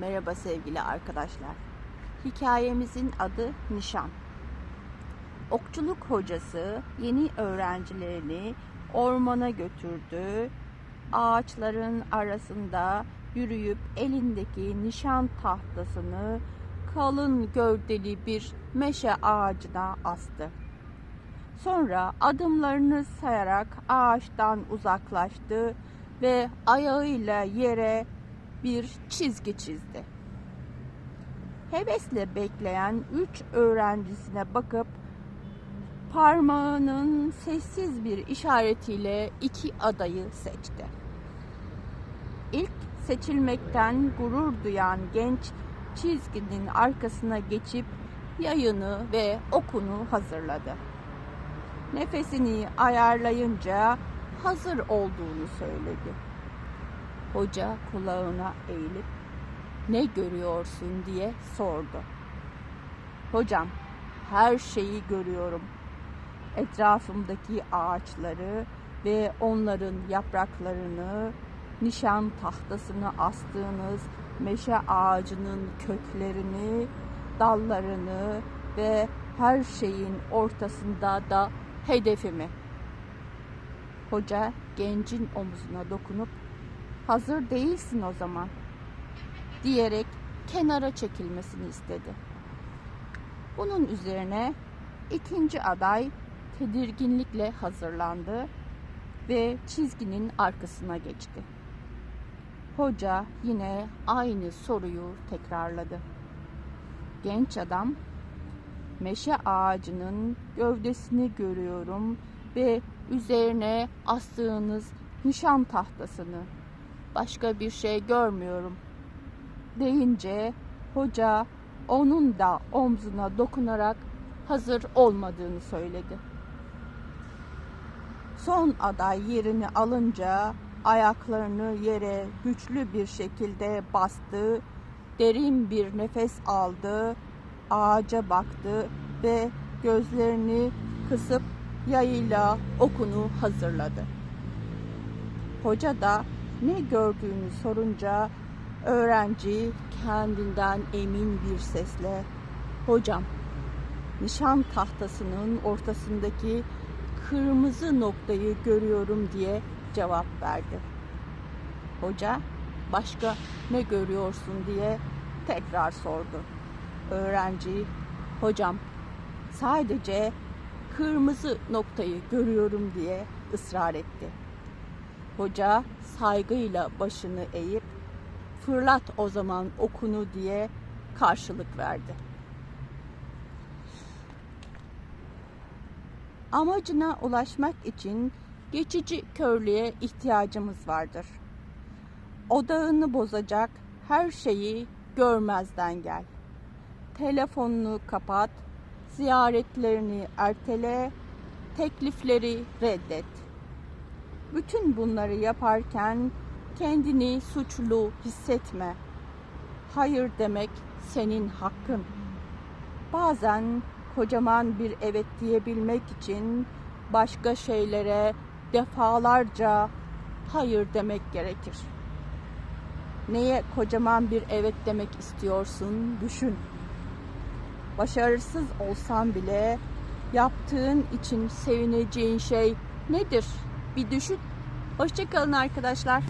Merhaba sevgili arkadaşlar. Hikayemizin adı Nişan. Okçuluk hocası yeni öğrencilerini ormana götürdü. Ağaçların arasında yürüyüp elindeki nişan tahtasını kalın gövdeli bir meşe ağacına astı. Sonra adımlarını sayarak ağaçtan uzaklaştı ve ayağıyla yere bir çizgi çizdi. Hevesle bekleyen üç öğrencisine bakıp parmağının sessiz bir işaretiyle iki adayı seçti. İlk seçilmekten gurur duyan genç çizginin arkasına geçip yayını ve okunu hazırladı. Nefesini ayarlayınca hazır olduğunu söyledi. Hoca kulağına eğilip ne görüyorsun diye sordu. Hocam her şeyi görüyorum. Etrafımdaki ağaçları ve onların yapraklarını, nişan tahtasını astığınız meşe ağacının köklerini, dallarını ve her şeyin ortasında da hedefimi. Hoca gencin omuzuna dokunup hazır değilsin o zaman diyerek kenara çekilmesini istedi. Bunun üzerine ikinci aday tedirginlikle hazırlandı ve çizginin arkasına geçti. Hoca yine aynı soruyu tekrarladı. Genç adam meşe ağacının gövdesini görüyorum ve üzerine astığınız nişan tahtasını başka bir şey görmüyorum deyince hoca onun da omzuna dokunarak hazır olmadığını söyledi. Son aday yerini alınca ayaklarını yere güçlü bir şekilde bastı, derin bir nefes aldı, ağaca baktı ve gözlerini kısıp yayıyla okunu hazırladı. Hoca da ne gördüğünü sorunca öğrenci kendinden emin bir sesle hocam nişan tahtasının ortasındaki kırmızı noktayı görüyorum diye cevap verdi. Hoca başka ne görüyorsun diye tekrar sordu. Öğrenci hocam sadece kırmızı noktayı görüyorum diye ısrar etti. Hoca saygıyla başını eğip fırlat o zaman okunu diye karşılık verdi. Amacına ulaşmak için geçici körlüğe ihtiyacımız vardır. Odağını bozacak her şeyi görmezden gel. Telefonunu kapat, ziyaretlerini ertele, teklifleri reddet. Bütün bunları yaparken kendini suçlu hissetme. Hayır demek senin hakkın. Bazen kocaman bir evet diyebilmek için başka şeylere defalarca hayır demek gerekir. Neye kocaman bir evet demek istiyorsun düşün. Başarısız olsan bile yaptığın için sevineceğin şey nedir? Bir düşün. Hoşçakalın arkadaşlar.